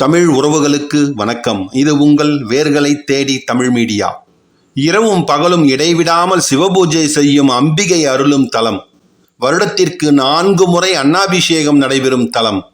தமிழ் உறவுகளுக்கு வணக்கம். இது உங்கள் வேர்களை தேடி தமிழ் மீடியா. இரவும் பகலும் இடைவிடாமல் சிவபூஜை செய்யும் அம்பிகை அருளும் தலம். வருடத்திற்கு நான்கு முறை அன்னாபிஷேகம் நடைபெறும் தலம்.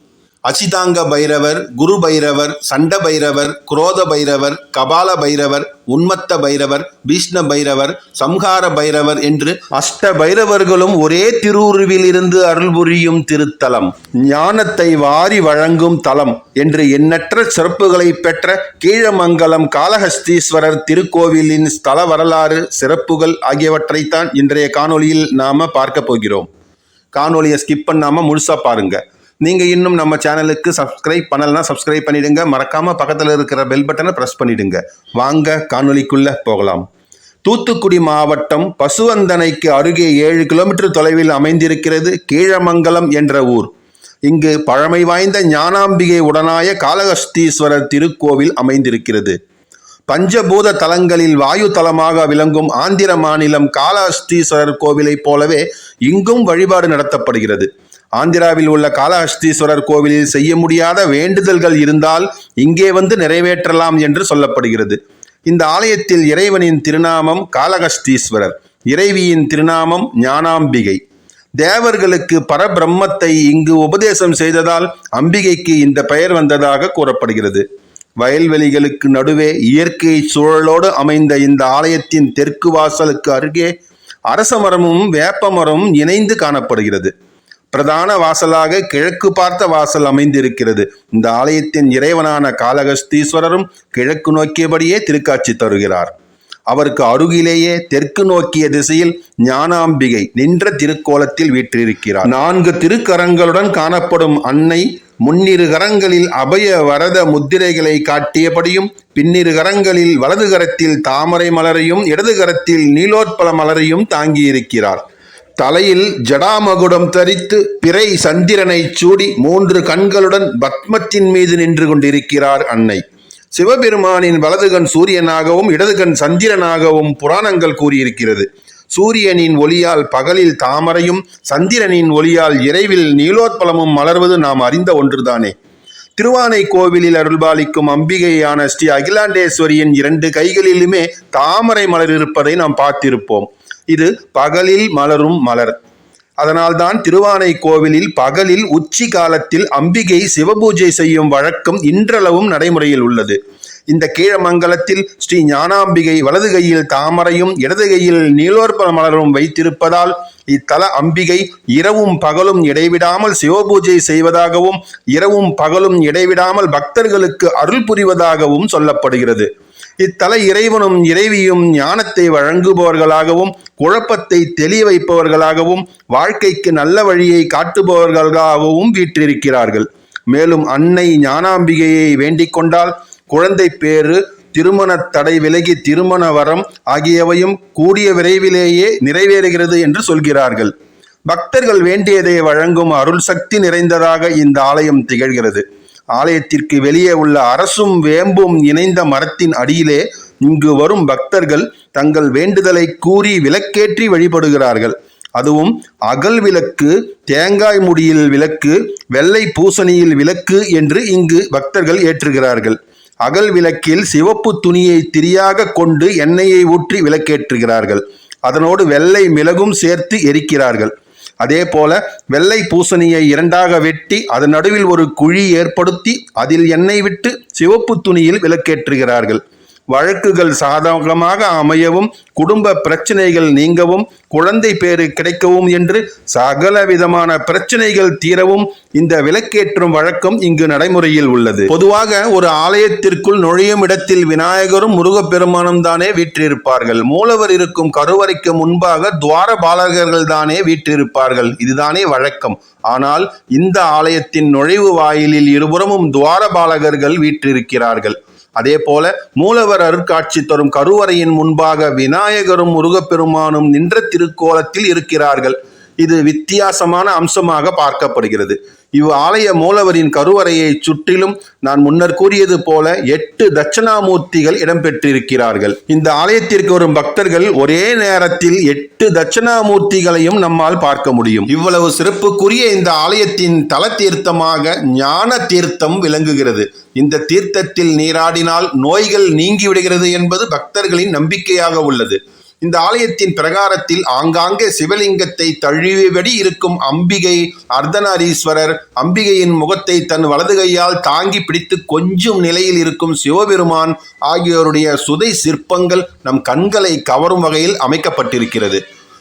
அசிதாங்க பைரவர் குரு பைரவர் சண்ட பைரவர் குரோத பைரவர் கபால பைரவர் உன்மத்த பைரவர் பீஷ்ண பைரவர் சம்ஹார பைரவர் என்று அஷ்ட பைரவர்களும் ஒரே திருவுருவில் இருந்து அருள் புரியும் திருத்தலம். ஞானத்தை வாரி வழங்கும் தலம் என்று எண்ணற்ற சிறப்புகளை பெற்ற கீழமங்கலம் காளஹஸ்தீஸ்வரர் திருக்கோவிலின் ஸ்தல வரலாறு சிறப்புகள் ஆகியவற்றைத்தான் இன்றைய காணொளியில் நாம பார்க்க போகிறோம். காணொலியை ஸ்கிப் பண்ணாம முழுசா பாருங்க. நீங்கள் இன்னும் நம்ம சேனலுக்கு சப்ஸ்கிரைப் பண்ணலனா சப்ஸ்கிரைப் பண்ணிவிடுங்க மறக்காமல் பக்கத்தில் இருக்கிற பெல் பட்டனை ப்ரெஸ் பண்ணிவிடுங்க வாங்க காணொலிக்குள்ளே போகலாம். தூத்துக்குடி மாவட்டம் பசுவந்தனைக்கு அருகே ஏழு கிலோமீட்டர் தொலைவில் அமைந்திருக்கிறது கீழமங்கலம் என்ற ஊர். இங்கு பழமை வாய்ந்த ஞானாம்பிகை உடனாய காளஹஸ்தீஸ்வரர் திருக்கோவில் அமைந்திருக்கிறது. பஞ்சபூத தலங்களில் வாயு தலமாக விளங்கும் ஆந்திர மாநிலம் காளஹஸ்தீஸ்வரர் கோவிலைப் போலவே இங்கும் வழிபாடு நடத்தப்படுகிறது. ஆந்திராவில் உள்ள காளஹஸ்தீஸ்வரர் கோவிலில் செய்ய முடியாத வேண்டுதல்கள் இருந்தால் இங்கே வந்து நிறைவேற்றலாம் என்று சொல்லப்படுகிறது. இந்த ஆலயத்தில் இறைவனின் திருநாமம் காளஹஸ்தீஸ்வரர் இறைவியின் திருநாமம் ஞானாம்பிகை. தேவர்களுக்கு பரபிரம்மத்தை இங்கு உபதேசம் செய்ததால் அம்பிகைக்கு இந்த பெயர் வந்ததாக கூறப்படுகிறது. வயல்வெளிகளுக்கு நடுவே இயற்கை சூழலோடு அமைந்த இந்த ஆலயத்தின் தெற்கு வாசலுக்கு அருகே அரச மரமும் வேப்ப மரமும் இணைந்து காணப்படுகிறது. பிரதான வாசலாக கிழக்கு பார்த்த வாசல் அமைந்திருக்கிறது. இந்த ஆலயத்தின் இறைவனான காளகஸ்தீஸ்வரரும் கிழக்கு நோக்கியபடியே திருக்காட்சி தருகிறார். அவருக்கு அருகிலேயே தெற்கு நோக்கிய திசையில் ஞானாம்பிகை நின்ற திருக்கோலத்தில் வீற்றிருக்கிறார். நான்கு திருக்கரங்களுடன் காணப்படும் அன்னை முன்னிரு கரங்களில் அபய வரத முத்திரைகளை காட்டியபடியும் பின்னிரு கரங்களில் வலது கரத்தில் தாமரை மலரையும் இடது கரத்தில் நீலோற்பல மலரையும் தாங்கியிருக்கிறார். தலையில் ஜடாமகுடம் தரித்து பிறை சந்திரனை சூடி மூன்று கண்களுடன் பத்மத்தின் மீது நின்று கொண்டிருக்கிறார் அன்னை. சிவபெருமானின் வலதுகண் சூரியனாகவும் இடதுகண் சந்திரனாகவும் புராணங்கள் கூறியிருக்கிறது. சூரியனின் ஒளியால் பகலில் தாமரையும் சந்திரனின் ஒளியால் இரவில் நீலோத்பலமும் மலர்வது நாம் அறிந்த ஒன்றுதானே. திருவானை கோவிலில் அருள்பாலிக்கும் அம்பிகையான ஸ்ரீ அகிலாண்டேஸ்வரியின் இரண்டு கைகளிலுமே தாமரை மலர் இருப்பதை நாம் பார்த்திருப்போம். இது பகலில் மலரும் மலர். அதனால்தான் திருவானை கோவிலில் பகலில் உச்சி காலத்தில் அம்பிகை சிவபூஜை செய்யும் வழக்கம் இன்றளவும் நடைமுறையில் உள்ளது. இந்த கீழமங்கலத்தில் ஸ்ரீ ஞானாம்பிகை வலது கையில் தாமரையும் இடது கையில் நீலோற்பல மலரும் வைத்திருப்பதால் இத்தல அம்பிகை இரவும் பகலும் இடைவிடாமல் சிவபூஜை செய்வதாகவும் இரவும் பகலும் இடைவிடாமல் பக்தர்களுக்கு அருள் புரிவதாகவும் சொல்லப்படுகிறது. இத்தல இறைவனும் இறைவியும் ஞானத்தை வழங்குபவர்களாகவும் குழப்பத்தை தெளிய வைப்பவர்களாகவும் வாழ்க்கைக்கு நல்ல வழியை காட்டுபவர்களாகவும் வீற்றிருக்கிறார்கள். மேலும் அன்னை ஞானாம்பிகையை வேண்டிக் கொண்டால் குழந்தை பேறு திருமண தடை விலகி திருமண வரம் ஆகியவையும் கூடிய விரைவிலேயே நிறைவேறுகிறது என்று சொல்கிறார்கள். பக்தர்கள் வேண்டியதை வழங்கும் அருள் சக்தி நிறைந்ததாக இந்த ஆலயம் திகழ்கிறது. ஆலயத்திற்கு வெளியே உள்ள அரசும் வேம்பும் இணைந்த மரத்தின் அடியிலே இங்கு வரும் பக்தர்கள் தங்கள் வேண்டுதலை கூறி விளக்கேற்றி வழிபடுகிறார்கள். அதுவும் அகல் விளக்கு தேங்காய் முடியில் விளக்கு வெள்ளை பூசணியில் விளக்கு என்று இங்கு பக்தர்கள் ஏற்றுகிறார்கள். அகல் விளக்கில் சிவப்பு துணியை திரியாக கொண்டு எண்ணெயை ஊற்றி விளக்கேற்றுகிறார்கள். அதனோடு வெள்ளை மிளகும் சேர்த்து எரிக்கிறார்கள். அதே போல வெள்ளை பூசணியை இரண்டாக வெட்டி அதன் நடுவில் ஒரு குழி ஏற்படுத்தி அதில் எண்ணெய் விட்டு சிவப்பு துணியில் விளக்கேற்றுகிறார்கள். வழக்குகள் சாதகமாக அமையவும் குடும்ப பிரச்சனைகள் நீங்கவும் குழந்தை பேறு கிடைக்கவும் என்று சகல விதமான பிரச்சனைகள் தீரவும் இந்த விளக்கேற்றும் வழக்கம் இங்கு நடைமுறையில் உள்ளது. பொதுவாக ஒரு ஆலயத்திற்குள் நுழையும் இடத்தில் விநாயகரும் முருகப்பெருமானும் தானே வீற்றிருப்பார்கள். மூலவர் இருக்கும் கருவறைக்கு முன்பாக துவார பாலகர்கள் தானே வீற்றிருப்பார்கள். இதுதானே வழக்கம். ஆனால் இந்த ஆலயத்தின் நுழைவு வாயிலில் இருபுறமும் துவார பாலகர்கள் வீற்றிருக்கிறார்கள். அதே போல மூலவர் அருட்காட்சி தரும் கருவறையின் முன்பாக விநாயகரும் முருகப்பெருமானும் நின்ற திருக்கோலத்தில் இருக்கிறார்கள். இது வித்தியாசமான அம்சமாக பார்க்கப்படுகிறது. இவ் ஆலய மூலவரின் கருவறையை சுற்றிலும் நான் முன்னர் கூறியது போல எட்டு தட்சணாமூர்த்திகள் இடம்பெற்றிருக்கிறார்கள். இந்த ஆலயத்திற்கு வரும் பக்தர்கள் ஒரே நேரத்தில் எட்டு தட்சணாமூர்த்திகளையும் நம்மால் பார்க்க முடியும். இவ்வளவு சிறப்புக்குரிய இந்த ஆலயத்தின் தல தீர்த்தமாக ஞான தீர்த்தம் விளங்குகிறது. இந்த தீர்த்தத்தில் நீராடினால் நோய்கள் நீங்கிவிடுகிறது என்பது பக்தர்களின் நம்பிக்கையாக உள்ளது. இந்த ஆலயத்தின் பிரகாரத்தில் ஆங்காங்கே சிவலிங்கத்தை தழுவியபடி இருக்கும் அம்பிகை அர்த்தநாரீஸ்வரர் அம்பிகையின் முகத்தை தன் வலது கையால் தாங்கி பிடித்து கொஞ்சும் நிலையில் இருக்கும் சிவபெருமான் ஆகியோருடைய சுதை சிற்பங்கள் நம் கண்களை கவரும் வகையில் அமைக்கப்பட்டிருக்கிறது.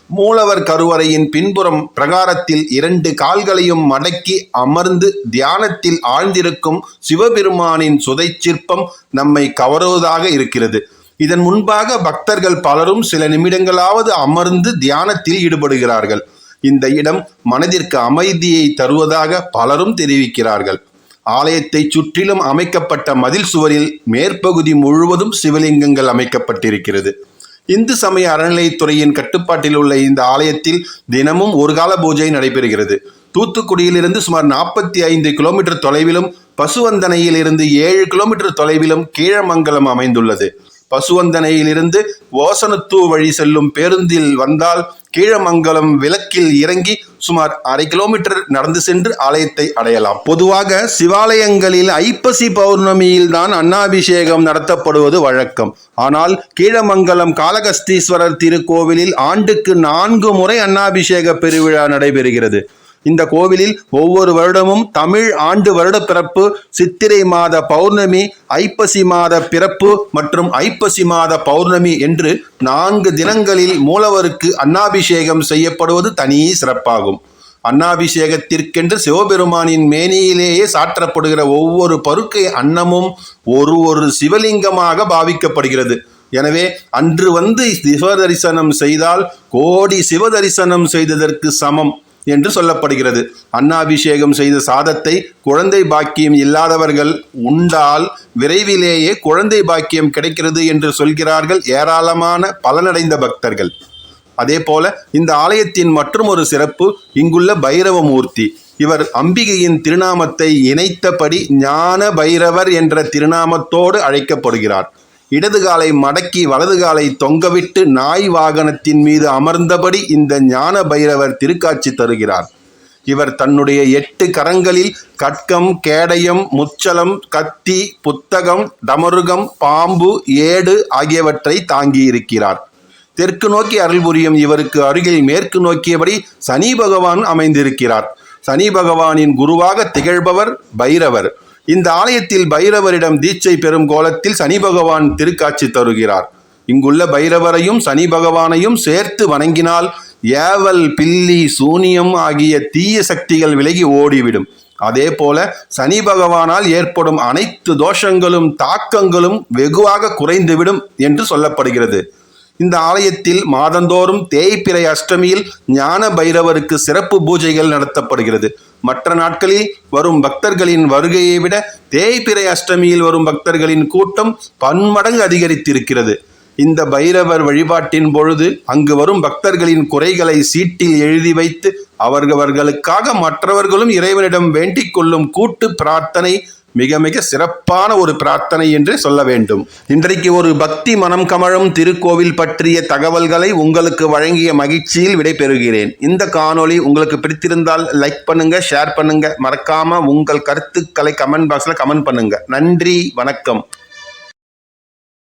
மூலவர் கருவறையின் பின்புறம் பிரகாரத்தில் இரண்டு கால்களையும் மடக்கி அமர்ந்து தியானத்தில் ஆழ்ந்திருக்கும் சிவபெருமானின் சுதை சிற்பம் நம்மை கவருவதாக இருக்கிறது. இதன் முன்பாக பக்தர்கள் பலரும் சில நிமிடங்களாவது அமர்ந்து தியானத்தில் ஈடுபடுகிறார்கள். இந்த இடம் மனதிற்கு அமைதியை தருவதாக பலரும் தெரிவிக்கிறார்கள். ஆலயத்தை சுற்றிலும் அமைக்கப்பட்ட மதில் சுவரில் மேற்பகுதி முழுவதும் சிவலிங்கங்கள் அமைக்கப்பட்டிருக்கிறது. இந்து சமய அறநிலைத்துறையின் கட்டுப்பாட்டில் உள்ள இந்த ஆலயத்தில் தினமும் ஒரு கால பூஜை நடைபெறுகிறது. தூத்துக்குடியிலிருந்து சுமார் நாற்பத்தி ஐந்து கிலோமீட்டர் தொலைவிலும் பசுவந்தனையில் இருந்து ஏழு கிலோமீட்டர் தொலைவிலும் கீழமங்கலம் அமைந்துள்ளது. பசுவந்தனையிலிருந்து ஓசனத்தூ வழி செல்லும் பேருந்தில் வந்தால் கீழமங்கலம் விளக்கில் இறங்கி சுமார் அரை கிலோமீட்டர் நடந்து சென்று ஆலயத்தை அடையலாம். பொதுவாக சிவாலயங்களில் ஐப்பசி பௌர்ணமியில் தான் அன்னாபிஷேகம் நடத்தப்படுவது வழக்கம். ஆனால் கீழமங்கலம் காளகஸ்தீஸ்வரர் திருக்கோவிலில் ஆண்டுக்கு நான்கு முறை அன்னாபிஷேக பெருவிழா நடைபெறுகிறது. இந்த கோவிலில் ஒவ்வொரு வருடமும் தமிழ் ஆண்டு வருட பிறப்பு சித்திரை மாத பௌர்ணமி ஐப்பசி மாத பிறப்பு மற்றும் ஐப்பசி மாத பௌர்ணமி என்று நான்கு தினங்களில் மூலவருக்கு அன்னாபிஷேகம் செய்யப்படுவது தனி சிறப்பாகும். அன்னாபிஷேகத்திற்கென்று சிவபெருமானின் மேனியிலேயே சாற்றப்படுகிற ஒவ்வொரு பருக்கை அன்னமும் ஒரு ஒரு சிவலிங்கமாக பாவிக்கப்படுகிறது. எனவே அன்று வந்து சிவ தரிசனம் செய்தால் கோடி சிவ தரிசனம் செய்ததற்கு சமம். என்று சொல்லப்படுகிறது. அன்னாபிஷேகம் செய்த சாதத்தை குழந்தை பாக்கியம் இல்லாதவர்கள் உண்டால் விரைவிலேயே குழந்தை பாக்கியம் கிடைக்கிறது என்று சொல்கிறார்கள் ஏராளமான பலனடைந்த பக்தர்கள். அதே போல இந்த ஆலயத்தின் மற்றும் ஒரு சிறப்பு இங்குள்ள பைரவமூர்த்தி. இவர் அம்பிகையின் திருநாமத்தை இணைத்தபடி ஞான பைரவர் என்ற திருநாமத்தோடு அழைக்கப்படுகிறார். இடது காலை மடக்கி வலது காலை தொங்கவிட்டு நாய் வாகனத்தின் மீது அமர்ந்தபடி இந்த ஞான பைரவர் திருக்காட்சி தருகிறார். இவர் தன்னுடைய எட்டு கரங்களில் கட்கம் கேடயம் முச்சலம் கத்தி புத்தகம் டமருகம் பாம்பு ஏடு ஆகியவற்றை தாங்கியிருக்கிறார். தெற்கு நோக்கி அருள் புரியும் இவருக்கு அருகில் மேற்கு நோக்கியபடி சனி பகவான் அமைந்திருக்கிறார். சனி பகவானின் குருவாக திகழ்பவர் பைரவர். இந்த ஆலயத்தில் பைரவரிடம் தீட்சை பெறும் கோலத்தில் சனி பகவான் திருக்காட்சி தருகிறார். இங்குள்ள பைரவரையும் சனி பகவானையும் சேர்த்து வணங்கினால் ஏவல் பில்லி சூனியம் ஆகிய தீய சக்திகள் விலகி ஓடிவிடும். அதே போல சனி பகவானால் ஏற்படும் அனைத்து தோஷங்களும் தாக்கங்களும் வெகுவாக குறைந்துவிடும் என்று சொல்லப்படுகிறது. இந்த ஆலயத்தில் மாதந்தோறும் தேய்பிறை அஷ்டமியில் ஞான பைரவருக்கு சிறப்பு பூஜைகள் நடத்தப்படுகிறது. மற்ற நாட்களில் வரும் பக்தர்களின் வருகையை விட தேய்பிறை அஷ்டமியில் வரும் பக்தர்களின் கூட்டம் பன்மடங்கு அதிகரித்திருக்கிறது. இந்த பைரவர் வழிபாட்டின் பொழுது அங்கு வரும் பக்தர்களின் குறைகளை சீட்டில் எழுதி வைத்து அவர்களுக்காக மற்றவர்களும் இறைவனிடம் வேண்டிக் கொள்ளும் கூட்டு பிரார்த்தனை மிக மிக சிறப்பான ஒரு பிரார்த்தனை என்று சொல்ல வேண்டும். இன்றைக்கு ஒரு பக்தி மனம் கமழும் திருக்கோவில் பற்றிய தகவல்களை உங்களுக்கு வழங்கிய மகிழ்ச்சியில் விடைபெறுகிறேன். இந்த காணொளி உங்களுக்கு பிடித்திருந்தால் லைக் பண்ணுங்க ஷேர் பண்ணுங்க. மறக்காம உங்கள் கருத்துக்களை கமெண்ட் பாக்ஸ்ல கமெண்ட் பண்ணுங்க. நன்றி வணக்கம்.